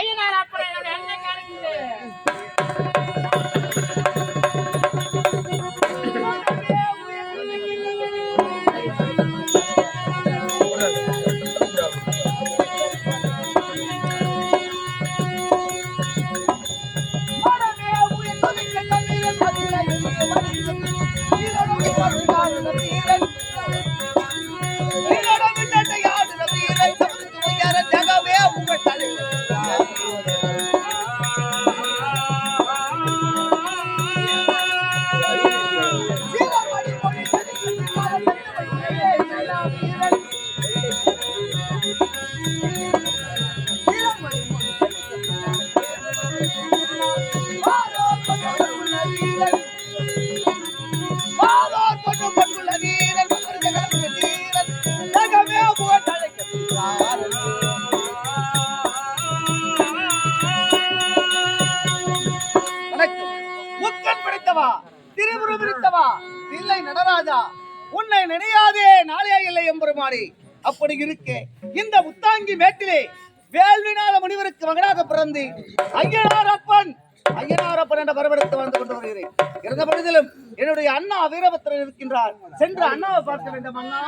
哎呀，来了 திரிபுரம் இல்லை நடராஜா உன்னை நினையாதே நாளே இல்லை எம்பெருமானே? அப்படி இருக்க. இந்த முத்தாங்கி மேட்டிலே வேள்வினால முனிவருக்கு மகனாக பிறந்து ஐயனார் அப்பன் ஐயனார் அப்பன் என்ற வரவெடுத்து வந்து கொண்டு வருகிறேன். இருந்த பொழுதிலும் என்னுடைய அண்ணா வீரபத்திரன் இருக்கின்றார். சென்று அண்ணாவை பார்க்க வேண்டும் அண்ணா.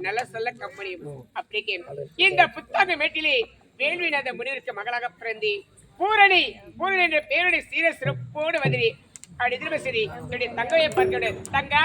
நல்ல சொல்ல கம்பெனியும் அப்படி இந்த புத்தக மேட்டிலே வேள்விநாத முனிவருக்கு மகளாக பிறந்தி பூரணி பூரணி என்ற பேருடைய சீர சிறப்போடு வந்திரி. அப்படி திரும்ப சரி தங்கையை பார்க்க தங்கா!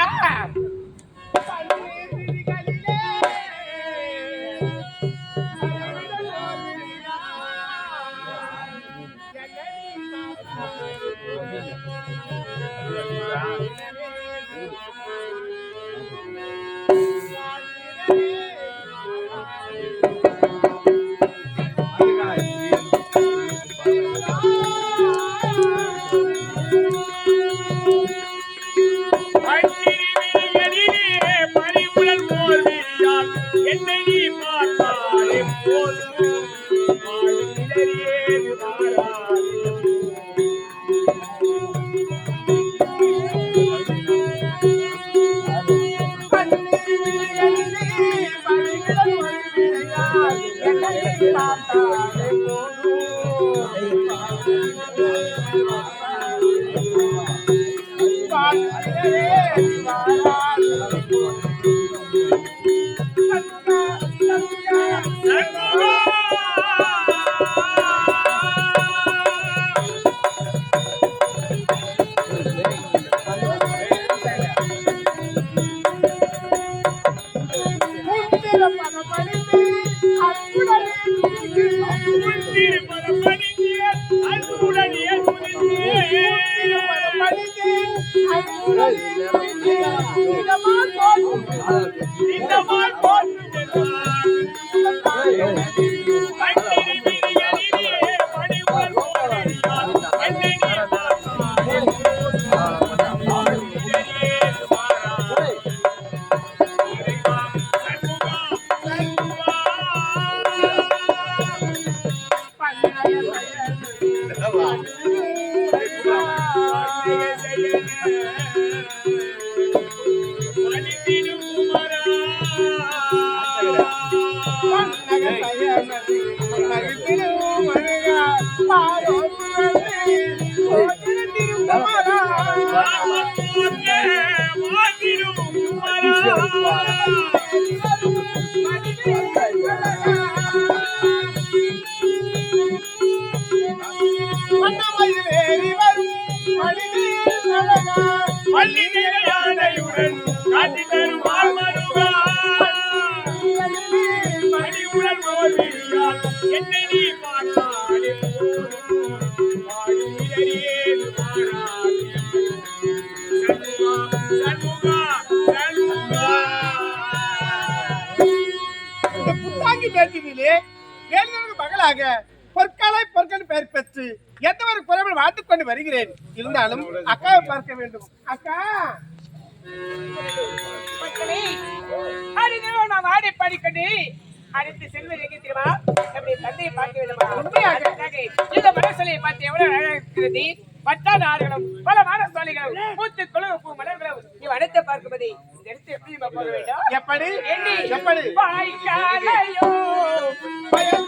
Santa Yeah. பேட்டினிலே வேலுதனுக்கு மகளாக பொற்காலை பொற்கன் பெயர் பெற்று எந்த ஒரு குறைவில் வாழ்த்துக் கொண்டு வருகிறேன். இருந்தாலும் அக்காவை பார்க்க வேண்டும். அக்கா! நாம் ஆடி பாடிக்கொண்டு அடுத்து செல்வது எங்கே தெரியுமா? நம்முடைய தந்தையை பார்க்க வேண்டுமா? உண்மையாக. இந்த மனசலையை பார்த்து எவ்வளவு அழகாக இருக்கிறது. பத்தாண்டு ஆறுகளும் பல மானசாலிகளும் பூத்து குழு பூ மலர்களும். நீ அடுத்த பார்க்கும்போது இந்த இடத்தை எப்படி நம்ம போக வேண்டும்? எப்படி? எப்படி? வாய்க்காலையோ பயன்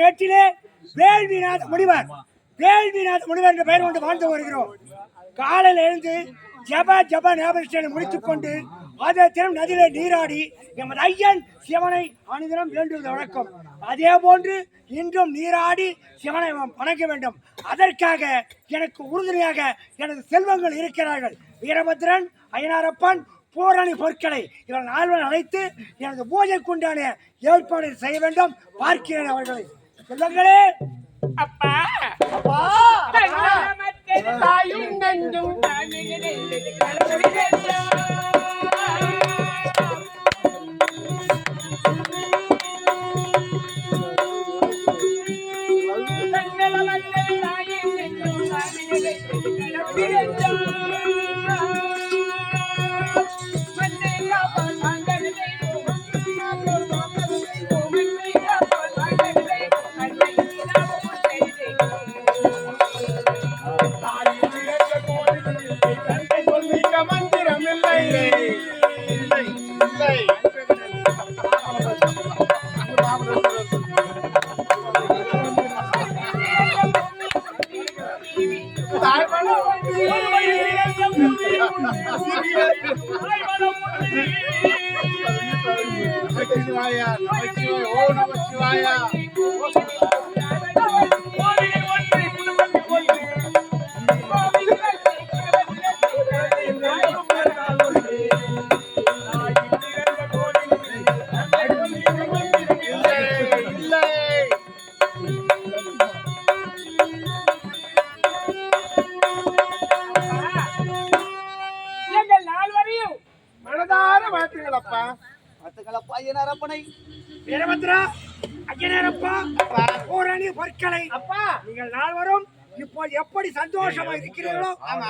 மேட்டிலே வேள்விநாத முனிவர் வேள்விநாத முனிவர் என்ற பெயர் கொண்டு வாழ்ந்து வருகிறோம். காலையில் எழுந்து ஜப ஜப ஞாபகத்தை முடித்துக் கொண்டு அதே தினம் நதியிலே நீராடி எமது ஐயன் சிவனை அனுதினம் வேண்டுவது வழக்கம். அதே போன்று இன்றும் நீராடி சிவனை வணங்க வேண்டும். அதற்காக எனக்கு உறுதுணையாக எனது செல்வங்கள் இருக்கிறார்கள். வீரபத்ரன் ஐயனாரப்பன் போராளி பொருட்களை இவர்கள் நால்வன் அழைத்து எனது பூஜைக்குண்டான ஏற்பாடு செய்ய வேண்டும். பார்க்கிறேன் அவர்களை. செல்வங்களே அப்பா! அப்பா! தாயும் நஞ்சும் Yeah.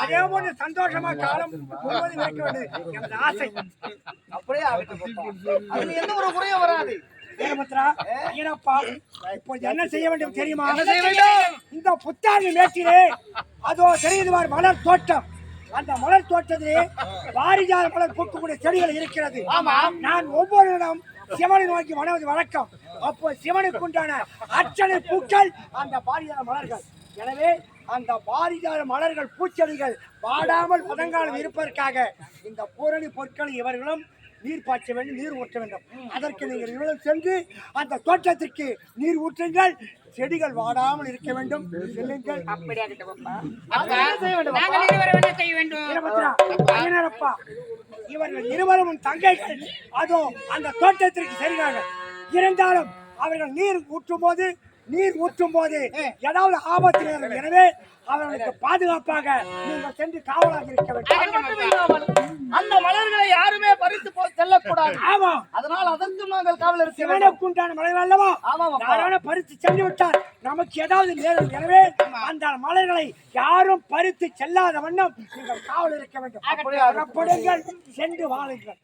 அதே போன்று சந்தோஷமா காலம் முழுவதும் இருக்க வேண்டியது எனது ஆசை. அப்படியே. அதுல எந்த ஒரு குறையும் வராது. என்ன செய்ய வேண்டும் தெரியுமா? என்ன செய்ய வேண்டும்? இந்த புத்தாண்டு மேட்டிலே அதோ தெரியுது பார் மலர் தோட்டம். அந்த மலர் தோட்டத்திலே பாரிஜாத மலர் பூக்கக்கூடிய செடிகள் இருக்கிறது. நான் ஒவ்வொரு இடம் சிவனை நோக்கி வணங்குவது வழக்கம். அப்போ சிவனுக்கு உண்டான அர்ச்சனை பூக்கள் அந்த பாரிஜாத மலர்கள். எனவே அந்த பாரிஜாத மலர்கள் பூச்செடிகள் வாடாமல் பதங்காலம் இருப்பதற்காக இந்த பூரணி பொருட்களை இவர்களும் நீர் பாய்ச்ச வேண்டும் நீர் ஊற்ற வேண்டும். அதற்கு நீங்கள் இருவரும் சென்று அந்த தோட்டத்திற்கு நீர் ஊற்றுங்கள். செடிகள் வாடாமல் இருக்க வேண்டும். செல்லுங்கள். அப்படியாகட்டும் அப்பா அப்பா, என்ன செய்ய வேண்டும்? அப்பா? நாங்கள் இருவரும் என்ன செய்ய வேண்டும்? வீரபத்ரா, ஐயனாரப்பா, இவர்கள் இருவரும் தங்கைகள். அதோ அந்த தோட்டத்திற்கு செல்கிறார்கள். இருந்தாலும் அவர்கள் நீர் ஊற்றும் போது நீர் ஊற்றும் போது ஏதாவது ஆபத்து நேரும். எனவே அவர்களுக்கு பாதுகாப்பாக நீங்கள் சென்று காவலாக இருக்க வேண்டும். அந்த மலர்களை யாருமே பறித்து செல்லக்கூடாது. ஆமா. அதனால் அதற்கும் நாங்கள் காவல் இருக்க வேண்டும். சிவனுக்குண்டான மலர் அல்லவா. யாரான பறித்து சென்று விட்டால் நமக்கு ஏதாவது நேரும். எனவே அந்த மலர்களை யாரும் பறித்து செல்லாத வண்ணம் நீங்கள் காவல் இருக்க வேண்டும். புறப்படுங்கள் சென்று வாழுங்கள்.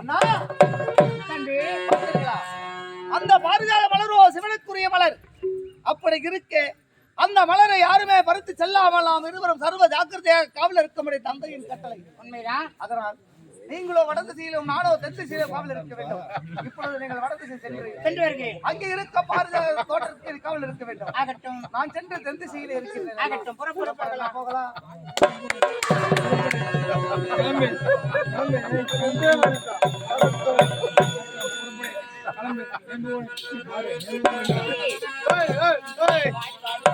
அண்ணா பார்த்தீர்களா? அந்த பாரிஜாத மலரோ சிவனுக்குரிய மலர். அப்படி இருக்க அந்த மலரை யாருமே பறித்து செல்லாமல் நாம் இருவரும் சர்வ ஜாக்கிரதையாக காவல் இருக்கும்படி தந்தையின் கட்டளை. உண்மைதான். அதனால் நீங்களோ வடக்கு திசையிலும் நானோ தெற்கு திசையிலும் காவல் இருக்க வேண்டும். இப்பொழுது நீங்கள் வடக்கு திசை செல்கிறீர்கள் சென்று வருகிறேன். அங்கே இருக்க பாரிஜாத தோட்டத்தில் காவல் இருக்க வேண்டும். ஆகட்டும். நான் சென்று தென் திசையில் இருக்கின்றேன். ஆகட்டும். புறப்பட போகலாம். போகலாம். hey, hey, hey.